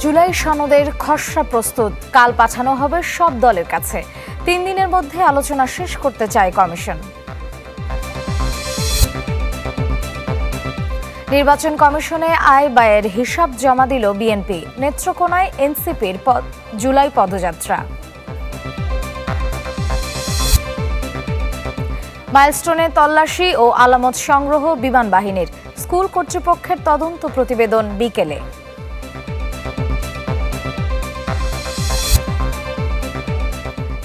জুলাই সনদের খসড়া প্রস্তুত। কাল পাঠানো হবে সব দলের কাছে। তিন দিনের মধ্যে আলোচনা শেষ করতে চায় কমিশন। নির্বাচন কমিশনে আয় ব্যয়ের হিসাব জমা দিল বিএনপি। নেত্রকোনায় এনসিপির পদ- জুলাই পদযাত্রা। মাইলস্টোনে তল্লাশি ও আলামত সংগ্রহ বিমান বাহিনীর। স্কুল কর্তৃপক্ষের তদন্ত প্রতিবেদন বিকেলে।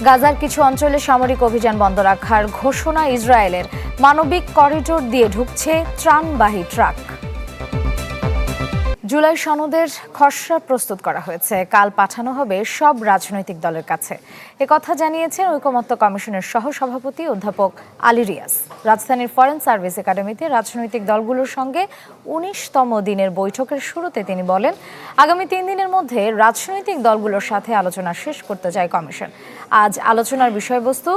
গাজার কিছু অঞ্চলে সামরিক অভিযান বন্ধ রাখার ঘোষণা ইসরায়েলের। মানবিক করিডোর দিয়ে ঢুকছে ত্রাণবাহী ট্রাক। জুলাই সনদের খসড়া প্রস্তুত করা হয়েছে। কাল পাঠানো হবে সব রাজনৈতিক দলের কাছে। একথা জানিয়েছেন ঐকমত্য কমিশনের সহসভাপতি অধ্যাপক আলী রিয়াজ। রাজধানীর ফরেন সার্ভিস একাডেমিতে রাজনৈতিক দলগুলোর সঙ্গে উনিশতম দিনের বৈঠকের শুরুতে তিনি বলেন, আগামী তিন দিনের মধ্যে রাজনৈতিক দলগুলোর সাথে আলোচনা শেষ করতে চায় কমিশন। আজ আলোচনার বিষয়বস্তু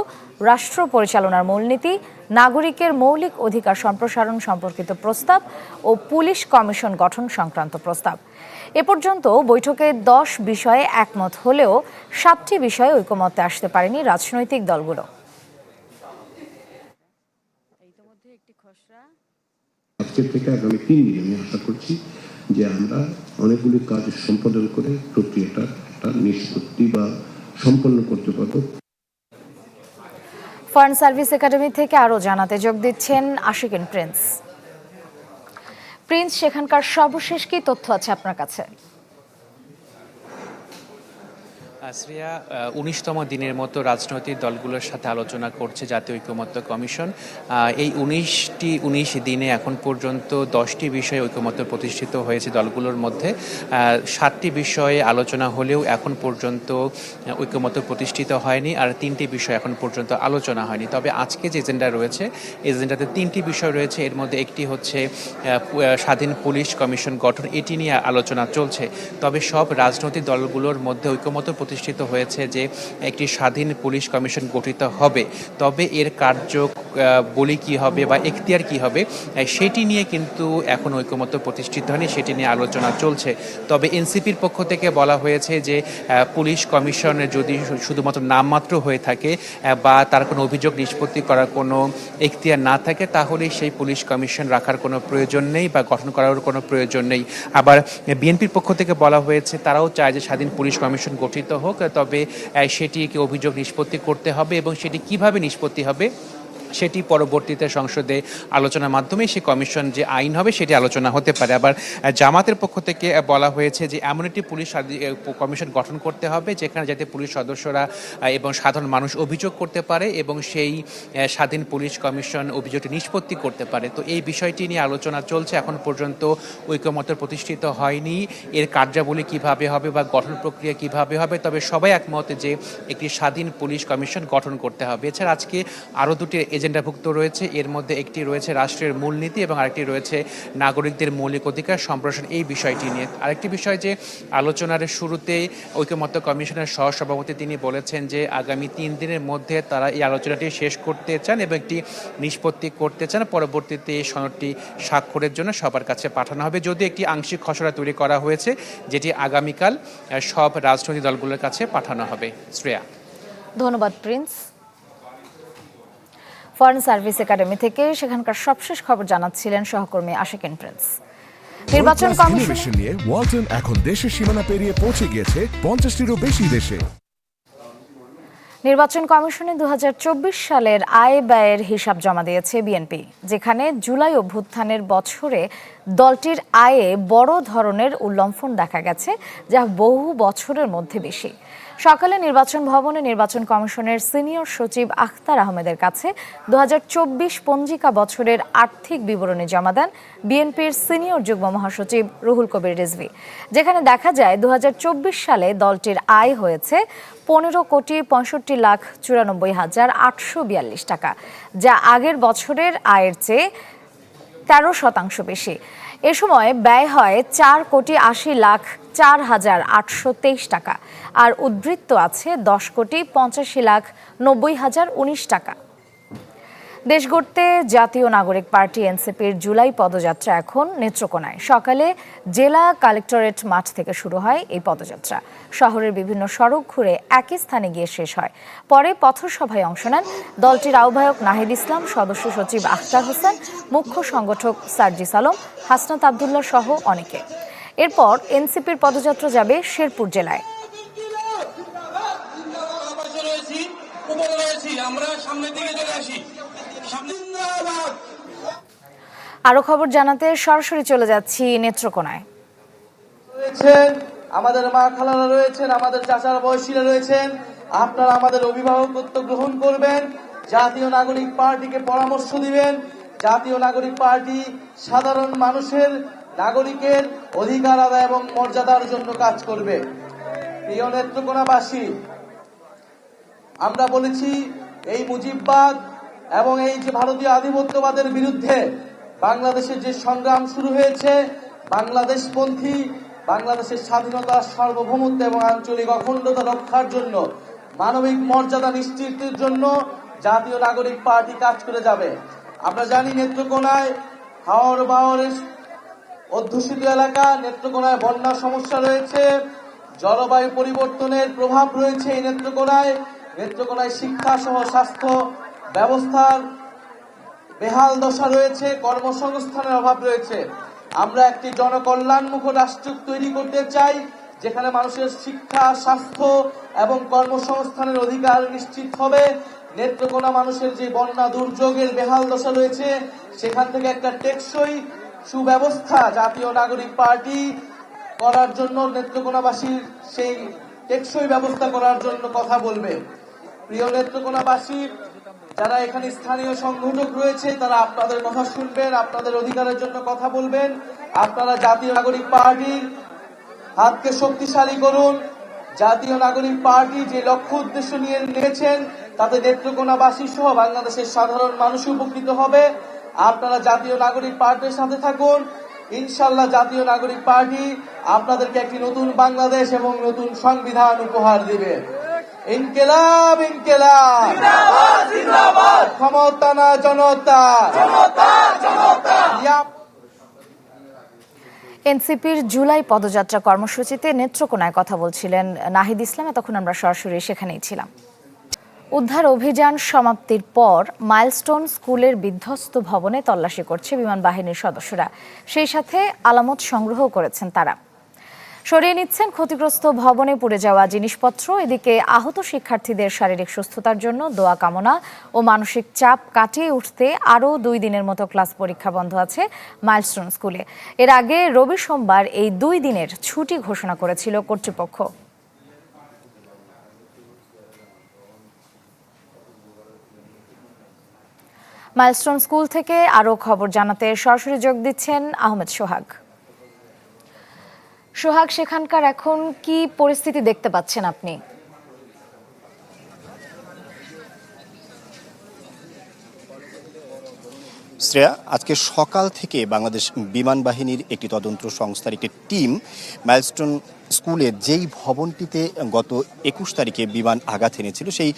রাষ্ট্র পরিচালনার মূলনীতি নাগরিকের মৌলিক অধিকার সম্প্রসারণ সম্পর্কিত প্রস্তাব ও পুলিশ কমিশন গঠন সংক্রান্ত প্রস্তাব। এ পর্যন্ত বৈঠকে দশ বিষয়ে একমত হলেও সাতটি বিষয়ে ঐকমত্যে আসতে পারেনি রাজনৈতিক দলগুলো। আজকের থেকে আগামী তিন দিন আমি আশা করছি যে আমরা অনেকগুলি কাজ সম্পাদন করে প্রক্রিয়াটা একটা নিষ্পত্তি বা সম্পন্ন করতে পারব। ফরেন সার্ভিস একাডেমি থেকে আরও জানাতে যোগ দিচ্ছেন আশিকিন প্রিন্স। প্রিন্স, সেখানকার সর্বশেষ কি তথ্য আছে আপনার কাছে? শ্রেয়া উনিশতম দিনের মতো রাজনৈতিক দলগুলোর সাথে আলোচনা করছে জাতীয় ঐকমত্য কমিশন। এই উনিশটি উনিশ দিনে এখন পর্যন্ত দশটি বিষয়ে ঐকমত্য প্রতিষ্ঠিত হয়েছে দলগুলোর মধ্যে। সাতটি বিষয়ে আলোচনা হলেও এখন পর্যন্ত আহ, ঐকমত্য প্রতিষ্ঠিত হয়নি আর তিনটি বিষয় এখন পর্যন্ত আলোচনা হয়নি। তবে আজকে যে এজেন্ডা রয়েছে এজেন্ডাতে তিনটি বিষয় রয়েছে। এর মধ্যে একটি হচ্ছে স্বাধীন পুলিশ কমিশন গঠন। এটি নিয়ে আলোচনা চলছে। তবে সব রাজনৈতিক দলগুলোর মধ্যে ঐকমত্য প্রতিষ্ঠিত হয়েছে যে একটি স্বাধীন পুলিশ কমিশন গঠিত হবে। তবে এর কার্য বলি কি হবে বা এখতিয়ার কি হবে সেটি নিয়ে কিন্তু এখন ঐকমত্য প্রতিষ্ঠিত হয়নি, সেটি নিয়ে আলোচনা চলছে। তবে এনসিপির পক্ষ থেকে বলা হয়েছে যে পুলিশ কমিশন যদি শুধুমাত্র নামমাত্র হয়ে থাকে বা তার কোনো অভিযোগ নিষ্পত্তি করার কোনো এখতিয়ার না থাকে, তাহলে সেই পুলিশ কমিশন রাখার কোনো প্রয়োজন নেই বা গঠন করার কোনো প্রয়োজন নেই। আবার বিএনপির পক্ষ থেকে বলা হয়েছে, তারাও চায় যে স্বাধীন পুলিশ কমিশন গঠিত হোক। তবে আহ, সেটিকে অভিযোগ নিষ্পত্তি করতে হবে এবং সেটি কীভাবে নিষ্পত্তি হবে? সেটি পরবর্তীতে সংসদে আলোচনার মাধ্যমে সে কমিশন যে আইন হবে সেটি আলোচনা হতে পারে। আবার জামাতের পক্ষ থেকে বলা হয়েছে যে এমন একটি পুলিশ কমিশন গঠন করতে হবে যেখানে যাতে পুলিশ সদস্যরা এবং সাধারণ মানুষ অভিযোগ করতে পারে এবং সেই স্বাধীন পুলিশ কমিশন অভিযোগটি নিষ্পত্তি করতে পারে। তো এই বিষয়টি নিয়ে আলোচনা চলছে। এখন পর্যন্ত ঐক্যমত প্রতিষ্ঠিত হয়নি। এর কার্যাবলী কীভাবে হবে বা গঠন প্রক্রিয়া কীভাবে হবে, তবে সবাই একমত যে একটি স্বাধীন পুলিশ কমিশন গঠন করতে হবে। এছাড়া আজকে আরও দুটি এজেন্ডাভুক্ত রয়েছে। এর মধ্যে একটি রয়েছে রাষ্ট্রের মূলনীতি এবং আরেকটি রয়েছে নাগরিকদের মৌলিক অধিকার সম্প্রসারণ এই বিষয়টি নিয়ে। আরেকটি বিষয় যে আলোচনার শুরুতে ঐক্যমত্য কমিশনের সহসভাপতি তিনি বলেছেন যে আগামী তিন দিনের মধ্যে তারা এই আলোচনাটি শেষ করতে চান এবং একটি নিষ্পত্তি করতে চান। পরবর্তীতে এই সনদটি স্বাক্ষরের জন্য সবার কাছে পাঠানো হবে। যদি একটি আংশিক খসড়া তৈরি করা হয়েছে, যেটি আগামীকাল সব রাজনৈতিক দলগুলোর কাছে পাঠানো হবে। শ্রেয়া। ধন্যবাদ, প্রিন্স। ফরেন সার্ভিস একাডেমি থেকে সেখানকার সবশেষ খবর জানাচ্ছিলেন সহকর্মী আশিকিন প্রিন্স। নির্বাচন কমিশন নিয়ে ওয়ালটন এখন দেশের সীমানা পেরিয়ে পৌঁছে গিয়েছে পঞ্চাশটিরও বেশি দেশে। নির্বাচন কমিশনে দু হাজার চব্বিশ সালের আয় ব্যয়ের হিসাব জমা দিয়েছে বিএনপি যেখানে জুলাই অভ্যুত্থানের বছরে দলটির আয়ে বড় ধরনের উল্লম্ফন দেখা গেছে যা বহু বছরের মধ্যে বেশি। সকালে নির্বাচন ভবনে নির্বাচন কমিশনের সিনিয়র সচিব আখতার আহমেদের কাছে দু হাজার চব্বিশ পঞ্জিকা বছরের আর্থিক বিবরণী জমা দেন বিএনপির সিনিয়র যুগ্ম মহাসচিব রুহুল কবির রিজভি, যেখানে দেখা যায় দু হাজার চব্বিশ সালে দলটির আয় হয়েছে পনেরো কোটি পঁয়ষট্টি লাখ চুরানব্বই হাজার আটশো বিয়াল্লিশ টাকা, যা আগের বছরের আয়ের চেয়ে তেরো শতাংশ বেশি। এ সময় ব্যয় হয় চার কোটি আশি লাখ চার হাজার আটশো তেইশ টাকা। আর উদ্বৃত্ত আছে দশ কোটি পঁচাশি লাখ নব্বই হাজার উনিশ টাকা। দেশ গড়তে জাতীয় নাগরিক পার্টি এনসিপির জুলাই পদযাত্রা এখন নেত্রকোনায়। সকালে জেলা কালেক্টরেট মাঠ থেকে শুরু হয় এই পদযাত্রা। শহরের বিভিন্ন সড়ক ঘুরে একই স্থানে গিয়ে শেষ হয়। পরে পথসভায় অংশ নেন দলটির আহ্বায়ক নাহিদ ইসলাম, সদস্য সচিব আখতার হোসেন, মুখ্য সংগঠক সার্জিস আলম, হাসনাত আবদুল্লাহ সহ অনেকে। এরপর এনসিপির পদযাত্রা যাবে শেরপুর জেলায়। আরও খবর জানাতে সরাসরি চলে যাচ্ছি নেত্রকোনায়। আমাদের মা খালারা রয়েছেন, আমাদের চাচার বয়সীরা রয়েছেন। আপনারা আমাদের অভিভাবকত্ব গ্রহণ করবেন, জাতীয় নাগরিক পার্টিকে পরামর্শ দিবেন। জাতীয় নাগরিক পার্টি সাধারণ মানুষের নাগরিকের অধিকার আদায় এবং মর্যাদার জন্য কাজ করবে। প্রিয় নেত্রকোনাবাসী, আমরা বলেছি এই মুজিববাদ এবং এই যে ভারতীয় আধিপত্যবাদের বিরুদ্ধে বাংলাদেশের যে সংগ্রাম শুরু হয়েছে, বাংলাদেশপন্থী, বাংলাদেশের স্বাধীনতা সার্বভৌমত্ব এবং আঞ্চলিক অখণ্ডতা রক্ষার জন্য, মানবিক মর্যাদা নিশ্চিতের জন্য জাতীয় নাগরিক পার্টি কাজ করে যাবে। আমরা জানি নেত্রকোনায় হাওর বাওয়ারের অধ্যুষিত এলাকা নেত্রকোনায় বন্যার সমস্যা রয়েছে। জলবায়ু পরিবর্তনের প্রভাব রয়েছে এই নেত্রকোনায়। নেত্রকোনায় শিক্ষা সহ স্বাস্থ্য ব্যবস্থার বেহাল দশা রয়েছে, কর্মসংস্থানের অভাব রয়েছে। আমরা একটি জনকল্যাণমুখ রাষ্ট্র তৈরি করতে চাই, যেখানে মানুষের শিক্ষা, স্বাস্থ্য এবং কর্মসংস্থানের অধিকার নিশ্চিত হবে। নেত্রকোনা মানুষের যে বন্যা দুর্যোগের বেহাল দশা রয়েছে, সেখান থেকে একটা টেকসই সুব্যবস্থা জাতীয় নাগরিক পার্টি করার জন্য নেত্রকোনাবাসীর সেই টেকসই ব্যবস্থা করার জন্য কথা বলবে। প্রিয় নেত্রকোনাবাসী যারা এখানে স্থানীয় সংগঠক রয়েছে, তারা আপনাদের কথা শুনবেন, আপনাদের অধিকারের জন্য কথা বলবেন। আপনারা জাতীয় নাগরিক পার্টির হাতকে শক্তিশালী করুন। জাতীয় নাগরিক পার্টি যে লক্ষ্য উদ্দেশ্য নিয়ে নিয়েছেন, তাতে নেত্রকোনাবাসী সহ বাংলাদেশের সাধারণ মানুষ উপকৃত হবে। আপনারা জাতীয় নাগরিক পার্টির সাথে থাকুন। ইনশাল্লাহ জাতীয় নাগরিক পার্টি আপনাদেরকে একটি নতুন বাংলাদেশ এবং নতুন সংবিধান উপহার দিবে। ইনকেলাব ইনকেলাব। ক্ষমতা না জনতা এনসিপির জুলাই পদযাত্রা কর্মসূচিতে নেত্রকোনায় কথা বলছিলেন নাহিদ ইসলাম। তখন আমরা সরাসরি সেখানেই ছিলাম। উদ্ধার অভিযান সমাপ্তির পর মাইলস্টোন স্কুলের বিধ্বস্ত ভবনে তল্লাশি করছে বিমান বাহিনীর সদস্যরা। সেই সাথে আলামত সংগ্রহ করেছেন তারা। সরিয়ে নিচ্ছেন ক্ষতিগ্রস্ত ভবনে পুড়ে যাওয়া জিনিসপত্র। এদিকে আহত শিক্ষার্থীদের শারীরিক সুস্থতার জন্য দোয়া কামনা ও মানসিক চাপ কাটিয়ে উঠতে আরও দুই দিনের মতো ক্লাস পরীক্ষা বন্ধ আছে মাইলস্টোন স্কুলে। এর আগে রবি সোমবার এই দুই দিনের ছুটি ঘোষণা করেছিল কর্তৃপক্ষ। মাইলস্টোন স্কুল থেকে আরও খবর জানাতে সরাসরি যোগ দিচ্ছেন আহমেদ সোহাগ। সোহাগ, সেখানকার এখন কি পরিস্থিতি দেখতে পাচ্ছেন আপনি? শ্রেয়া, আজকে সকাল থেকে বাংলাদেশ বিমান বাহিনীর একটি তদন্ত সংস্থার একটি টিম মাইলস্টোন স্কুলের যেই ভবনটিতে গত একুশ তারিখে বিমান আঘাত এনেছিল, সেই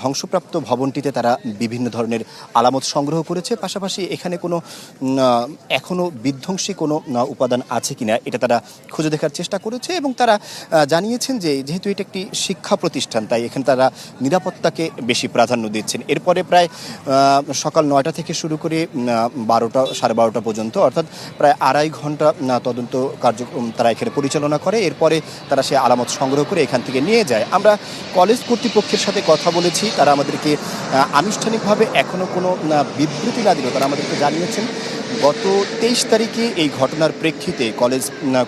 ধ্বংসপ্রাপ্ত ভবনটিতে তারা বিভিন্ন ধরনের আলামত সংগ্রহ করেছে। পাশাপাশি এখানে কোনো এখনও বিধ্বংসী কোনো উপাদান আছে কিনা, এটা তারা খুঁজে দেখার চেষ্টা করেছে এবং তারা জানিয়েছেন যে যেহেতু এটা একটি শিক্ষা প্রতিষ্ঠান, তাই এখানে তারা নিরাপত্তাকে বেশি প্রাধান্য দিচ্ছেন। এরপরে প্রায় সকাল নয়টা থেকে শুরু করে বারোটা, সাড়ে বারোটা পর্যন্ত, অর্থাৎ প্রায় আড়াই ঘণ্টা তদন্ত কার্যক্রম তারা এখানে পরিচালনা করে। এরপরে তারা সে আলামত সংগ্রহ করে এখান থেকে নিয়ে যায়। আমরা কলেজ কর্তৃপক্ষের সাথে কথা বলেছি, তারা আমাদেরকে আনুষ্ঠানিকভাবে এখনও কোনো বিবৃতি না দিলেও তারা আমাদেরকে জানিয়েছেন, গত তেইশ তারিখে এই ঘটনার প্রেক্ষিতে কলেজ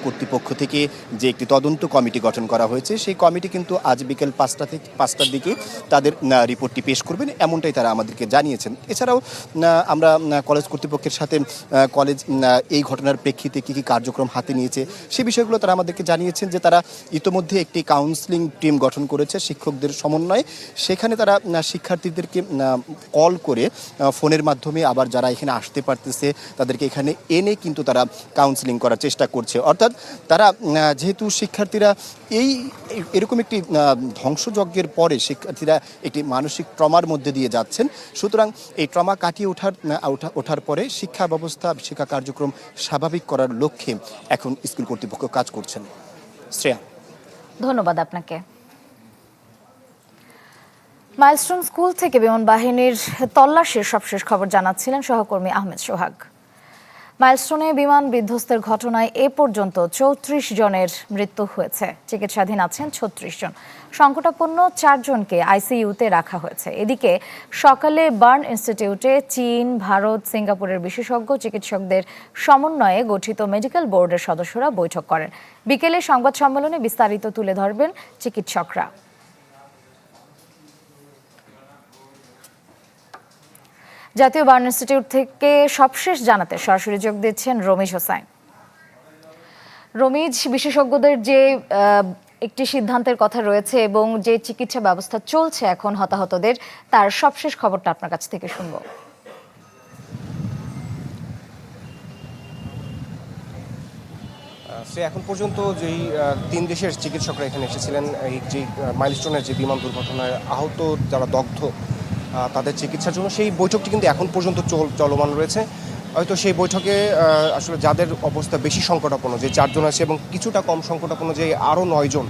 কর্তৃপক্ষ থেকে যে একটি তদন্ত কমিটি গঠন করা হয়েছে, সেই কমিটি কিন্তু আজ বিকেল পাঁচটা থেকে, পাঁচটার দিকে তাদের রিপোর্টটি পেশ করবেন, এমনটাই তারা আমাদেরকে জানিয়েছেন। এছাড়াও আমরা কলেজ কর্তৃপক্ষের সাথে কলেজ এই ঘটনার প্রেক্ষিতে কী কী কার্যক্রম হাতে নিয়েছে, সে বিষয়গুলো তারা আমাদেরকে জানিয়েছে জানিয়েছেন যে তারা ইতোমধ্যে একটি কাউন্সিলিং টিম গঠন করেছে শিক্ষকদের সমন্বয়ে। সেখানে তারা শিক্ষার্থীদেরকে কল করে ফোনের মাধ্যমে আবার যারা এখানে আসতে পারতেছে তাদেরকে এখানে এনে কিন্তু তারা কাউন্সিলিং করার চেষ্টা করছে। অর্থাৎ তারা যেহেতু শিক্ষার্থীরা এই এই- এরকম একটি ধ্বংসযজ্ঞের পরে শিক্ষার্থীরা একটি মানসিক ট্রমার মধ্যে দিয়ে যাচ্ছেন। সুতরাং এই ট্রমা কাটিয়ে ওঠার ওঠার পরে শিক্ষা ব্যবস্থা, শিক্ষা কার্যক্রম স্বাভাবিক করার লক্ষ্যে এখন স্কুল কর্তৃপক্ষ কাজ করছেন। শ্রেয়া। ধন্যবাদ আপনাকে। মাইলস্টোন স্কুল থেকে বিমান বাহিনীর তল্লাশির সবশেষ খবর জানাচ্ছিলেন সহকর্মী আহমেদ সোহাগ। মাইলস্টোনে বিমান বিধ্বস্তের ঘটনায় এ পর্যন্ত চৌত্রিশ জনের মৃত্যু হয়েছে। চিকিৎসাধীন আছেন ছত্রিশ জন। সংকটাপন্ন চারজনকে আইসিইউতে রাখা হয়েছে। এদিকে সকালে বার্ন ইনস্টিটিউটে চীন, ভারত, সিঙ্গাপুরের বিশেষজ্ঞ চিকিৎসকদের সমন্বয়ে গঠিত মেডিকেল বোর্ডের সদস্যরা বৈঠক করেন। বিকেলে সংবাদ সম্মেলনে বিস্তারিত তুলে ধরবেন চিকিৎসকরা। জাতীয় বার্ন ইনস্টিটিউট থেকে সবশেষ জানাতে সরাসরি যোগ দিচ্ছেন রমিজ হোসাইন। রমিজ, বিশেষজ্ঞদের যে একটি সিদ্ধান্তের কথা রয়েছে এবং যে চিকিৎসা ব্যবস্থা চলছে এখন হতাহতদের, তার সবশেষ খবরটা আপনার কাছ থেকে শুনব। সে এখন পর্যন্ত যেই তিন দেশের চিকিৎসকরা এখানে এসেছিলেন, এই যে মাইলস্টোনের যে বিমান দুর্ঘটনায় আহত যারা দগ্ধ তাদের চিকিৎসার জন্য। সেই বৈঠকটি কিন্তু এখন পর্যন্ত চল- চলমান রয়েছে। হয়তো সেই বৈঠকে আসলে যাদের অবস্থা বেশি সংকটাপন্ন, যে চারজন আছে এবং কিছুটা কম সংকটাপন্ন, যে আরও নয়জন,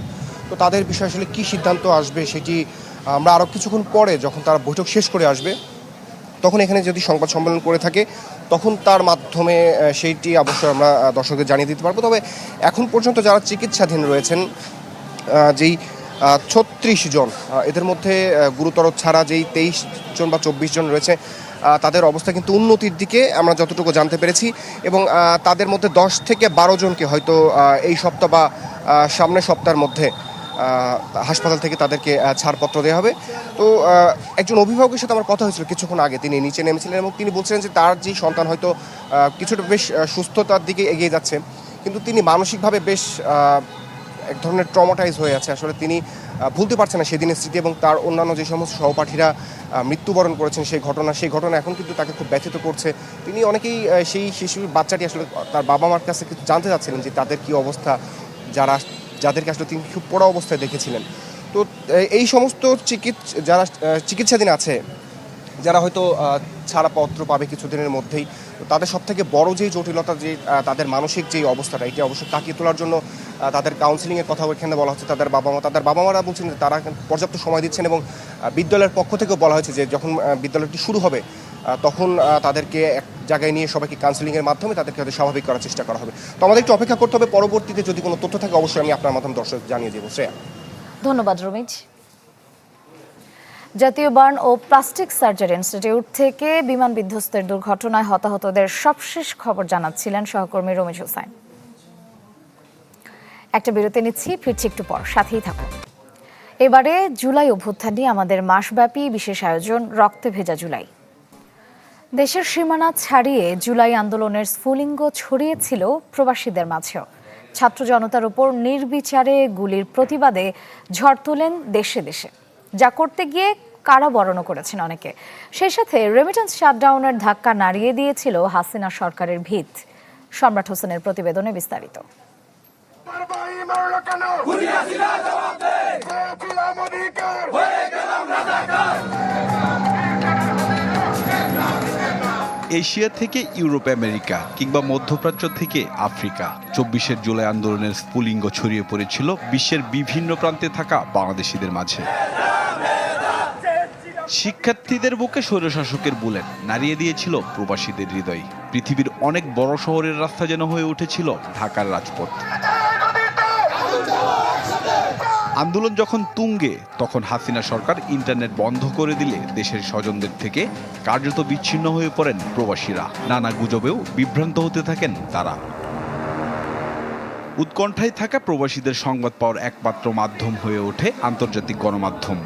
তো তাদের বিষয়ে আসলে কী সিদ্ধান্ত আসবে সেটি আমরা আরও কিছুক্ষণ পরে যখন তারা বৈঠক শেষ করে আসবে, তখন এখানে যদি সংবাদ সম্মেলন করে থাকে, তখন তার মাধ্যমে সেইটি অবশ্যই আমরা দর্শকদের জানিয়ে দিতে পারব। তবে এখন পর্যন্ত যারা চিকিৎসাধীন রয়েছেন যেই ছত্রিশ জন এদের মধ্যে গুরুতর ছাড়া যেই তেইশ জন বা চব্বিশ জন রয়েছে তাদের অবস্থা কিন্তু উন্নতির দিকে আমরা যতটুকু জানতে পেরেছি এবং তাদের মধ্যে দশ থেকে বারো জনকে হয়তো এই সপ্তাহ বা সামনের সপ্তাহের মধ্যে হাসপাতাল থেকে তাদেরকে ছাড়পত্র দেওয়া হবে। তো একজন অভিভাবকের সাথে আমার কথা হয়েছিল কিছুক্ষণ আগে, তিনি নিচে নেমেছিলেন এবং তিনি বলছিলেন যে তার যে সন্তান হয়তো কিছুটা বেশ সুস্থতার দিকে এগিয়ে যাচ্ছে, কিন্তু তিনি মানসিকভাবে বেশ এক ধরনের ট্রমাটাইজ হয়ে আছে। আসলে তিনি ভুলতে পারছেন না সেদিনের স্মৃতি এবং তার অন্যান্য যে সমস্ত সহপাঠীরা মৃত্যুবরণ করেছেন সেই ঘটনা সেই ঘটনা এখন কিন্তু তাকে খুব ব্যথিত করছে। তিনি অনেকেই সেই শিশুর বাচ্চাটি আসলে তার বাবা মার কাছে জানতে চাচ্ছিলেন যে তাদের কি অবস্থা, যারা যাদেরকে আসলে তিনি খুব পোড়া অবস্থায় দেখেছিলেন। তো এই সমস্ত চিকিৎস যারা চিকিৎসাধীন আছে, যারা হয়তো ছাড়াপত্র পাবে কিছুদিনের মধ্যেই তাদের সব থেকে বড় যেই জটিলতা যে তাদের মানসিক যে অবস্থাটা, এটি অবশ্যই কাটিয়ে তোলার জন্য তাদের কাউন্সিলিংয়ের কথা এখানে বলা হচ্ছে, তাদের বাবা মা তাদের বাবা মারা বলছেন যে তারা পর্যাপ্ত সময় দিচ্ছেন এবং বিদ্যালয়ের পক্ষ থেকেও বলা হয়েছে যে যখন বিদ্যালয়টি শুরু হবে তখন তাদেরকে এক জায়গায় নিয়ে সবাইকে কাউন্সিলিংয়ের মাধ্যমে তাদেরকে হয়তো স্বাভাবিক করার চেষ্টা করা হবে। তো আমাদের একটু অপেক্ষা করতে হবে, পরবর্তীতে যদি কোনো তথ্য থাকে, অবশ্যই আমি আপনার মাধ্যমে দর্শক জানিয়ে দেবো। শ্রেয়া। ধন্যবাদ রমিজ জাতীয় বার্ন ও প্লাস্টিক সার্জারি ইনস্টিটিউট থেকে বিমান বিধ্বস্তের দুর্ঘটনায় হতাহতদের সবশেষ খবর জানাচ্ছিলেন সহকর্মী রমেশ হোসাইন। একটা বিরতি নিচ্ছি, ফিরছি একটু পর, সাথেই থাকুন। এবারে জুলাই অভ্যুত্থান নিয়ে আমাদের মাসব্যাপী বিশেষ আয়োজন, রক্তে ভেজা জুলাই। দেশের সীমানা ছাড়িয়ে জুলাই আন্দোলনের স্ফুলিঙ্গ ছড়িয়েছিল প্রবাসীদের মাঝেও। ছাত্র জনতার উপর নির্বিচারে গুলির প্রতিবাদে ঝড় তোলেন দেশে দেশে। যা করতে গিয়ে কারাবরণও করেছেন অনেকে। সেই সাথে রেমিটেন্স শাটডাউনের ধাক্কা নাড়িয়ে দিয়েছিল হাসিনা সরকারের ভিত। সম্রাট হোসেনের প্রতিবেদনে বিস্তারিত। এশিয়া থেকে ইউরোপ, আমেরিকা কিংবা মধ্যপ্রাচ্য থেকে আফ্রিকা, চব্বিশের জুলাই আন্দোলনের স্ফুলিঙ্গ ছড়িয়ে পড়েছিল বিশ্বের বিভিন্ন প্রান্তে থাকা বাংলাদেশিদের মাঝে। শিক্ষার্থীদের বুকে স্বৈরশাসকের বুলেট নাড়িয়ে দিয়েছিল প্রবাসীদের হৃদয়। পৃথিবীর অনেক বড় শহরের রাস্তা যেন হয়ে উঠেছিল ঢাকার রাজপথ। আন্দোলন যখন তুঙ্গে, তখন হাসিনা সরকার ইন্টারনেট বন্ধ করে দিলে দেশের স্বজনদের থেকে কার্যত বিচ্ছিন্ন হয়ে পড়েন প্রবাসীরা। নানা গুজবেও বিভ্রান্ত হতে থাকেন তারা। উৎকণ্ঠায় থাকা প্রবাসীদের সংবাদ পাওয়ার একমাত্র মাধ্যম হয়ে ওঠে আন্তর্জাতিক গণমাধ্যম।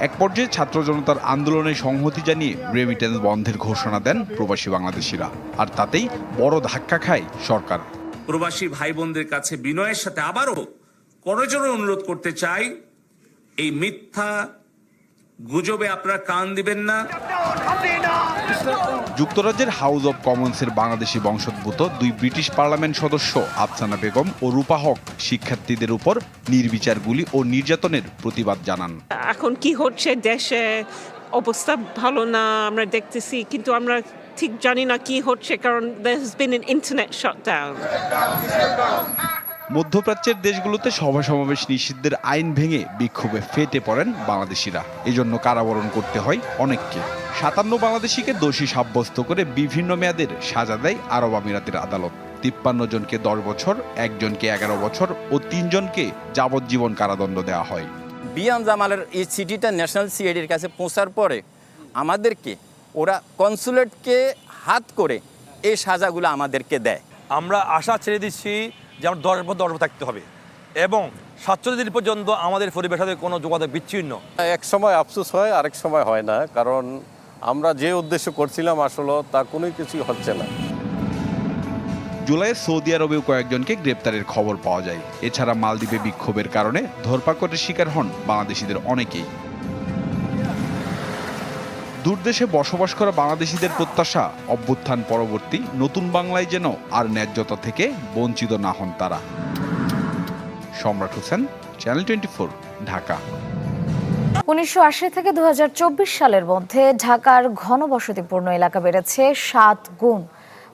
এক পর্যায়ে ছাত্র জনতার আন্দোলনে সংহতি জানিয়ে রেমিটেন্স বন্ধের ঘোষণা দেন প্রবাসী বাংলাদেশিরা। আর তাতেই বড় ধাক্কা খায় সরকার। প্রবাসী ভাই বোনদের কাছে বিনয়ের সাথে আবারও করজোরে অনুরোধ করতে চাই এই মিথ্যা গুজবে আপনারা কান দিবেন না। যুক্তরাজ্যের হাউস অব কমন্সের বাংলাদেশি বংশোদ্ভূত দুই ব্রিটিশ পার্লামেন্ট সদস্য আফসানা বেগম ও রূপা হক শিক্ষার্থীদের উপর নির্বিচার গুলি ও নির্যাতনের প্রতিবাদ জানান। এখন কি হচ্ছে? দেশে অবস্থা ভালো না আমরা দেখতেছি কিন্তু আমরা ঠিক জানি না কি হচ্ছে কারণ has been an internet shutdown. মধ্যপ্রাচ্যের দেশগুলোতে সভা সমাবেশ নিষিদ্ধের আইন ভেঙে বিক্ষোভে ফেটে পড়েন বাংলাদেশিরা। এজন্য কারাবরণ করতে হয় অনেককে। সাতান্ন বাংলাদেশিকে দোষী সাব্যস্ত করে বিভিন্ন মেয়াদের সাজা দেয় আরব আমিরাতের আদালত। তিপ্পান্ন জনকে দশ বছর একজনকে এগারো বছর ও তিনজনকে যাবজ্জীবন কারাদণ্ড দেওয়া হয়। বিয়াম জামালের এই চিঠিটা ন্যাশনাল সিআইডির কাছে পৌঁছার পরে আমাদেরকে ওরা কনসুলেটকে হাত করে এই সাজাগুলো আমাদেরকে দেয়। আমরা আশা ছেড়ে দিচ্ছি যে আমরা দশ বছর দশ বছর থাকতে হবে। এবং সাতচল্লিশ দিন পর্যন্ত আমাদের পরিবেশের সাথে কোনো যোগাযোগ বিচ্ছিন্ন। এক সময় আফসোস হয় আরেক সময় হয় না। কারণ আমরা যে উদ্দেশ্য করছিলাম আসলে তা কোনো কিছুই হচ্ছে না। জুলাইয়ে সৌদি আরবেও কয়েকজনকে গ্রেপ্তারের খবর পাওয়া যায়। এছাড়া মালদ্বীপে বিক্ষোভের কারণে ধরপাকড়ের শিকার হন বাংলাদেশিদের অনেকেই। দূরদেশে বসবাস করা বাংলাদেশিদের প্রত্যাশা, অভ্যুত্থান পরবর্তী, নতুন বাংলায় যেন আর ন্যায্যতা থেকে বঞ্চিত না হন তারা। Samrat Hossain channel twenty Dhaka. উনিশশো থেকে দু হাজার চব্বিশ সালের মধ্যে ঢাকার ঘনবসতিপূর্ণ এলাকা বেড়েছে সাত গুণ।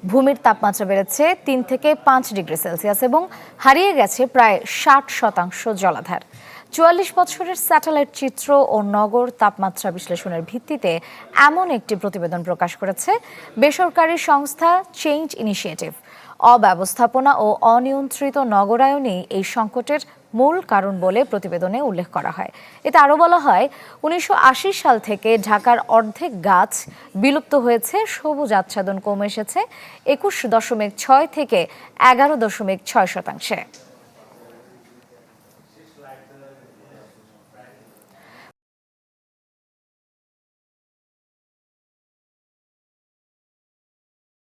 ভূমির তাপমাত্রা বেড়েছে তিন থেকে পাঁচ ডিগ্রি সেলসিয়াস এবং হারিয়ে গেছে প্রায় ষাট শতাংশ জলাধার। চুয়াল্লিশ বছরের স্যাটেলাইট চিত্র ও নগর তাপমাত্রা বিশ্লেষণের ভিত্তিতে এমন একটি প্রতিবেদন প্রকাশ করেছে বেসরকারি সংস্থা চেঞ্জ ইনিশিয়েটিভ অব্যবস্থাপনা ও অনিয়ন্ত্রিত নগরায়নই এই সংকটের মূল কারণ বলে প্রতিবেদনে উল্লেখ করা হয়। এতে আরও বলা হয়, উনিশশো আশি সাল থেকে ঢাকার অর্ধেক গাছ বিলুপ্ত হয়েছে, সবুজ আচ্ছাদন কমে এসেছে, একুশ দশমিক ছয় থেকে এগারো দশমিক ছয় শতাংশে।